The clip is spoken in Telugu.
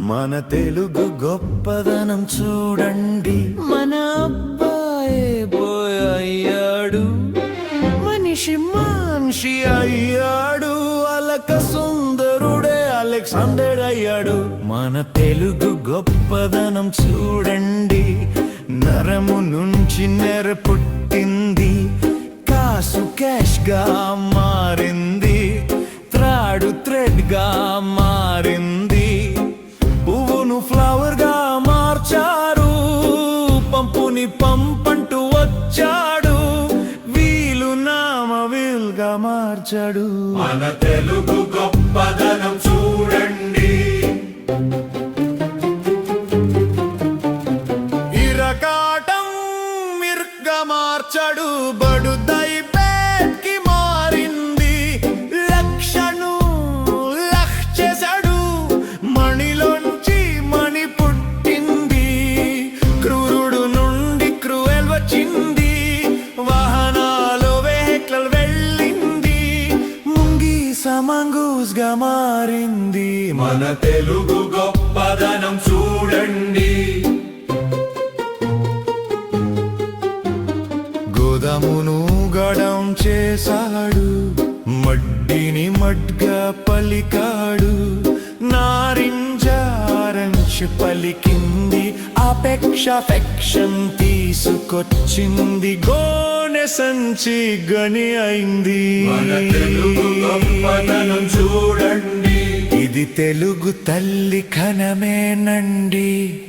మన తెలుగు గొప్పదనం చూడండి. మన అబ్బాయే పోయాడు మనిషి మనిషి అయ్యాడు. అలక సుందరుడే అలెక్సాండర్ అయ్యాడు. మన తెలుగు గొప్పదనం చూడండి. నరము నుంచి నెర పుట్టింది. కాసు క్యాష్గా మారింది. త్రాడు థ్రెడ్గా మారింది మార్చాడు. మన తెలుగు గొప్పదనం చూడండి. ఇరకాటం మిర్గా మార్చాడు బడుదై సమంగూస్గా మారింది. మన తెలుగు గొప్పదనం చూడండి. గోదామును గడం చేశాడు. మడ్డిని మడ్గా పలికాడు. నారింజ పలికింది. అపేక్ష ఫెక్షన్ తీసుకొచ్చింది. గోనె సంచి గని అయింది. తెలుగు తెలుగు తల్లి కనమేనండి.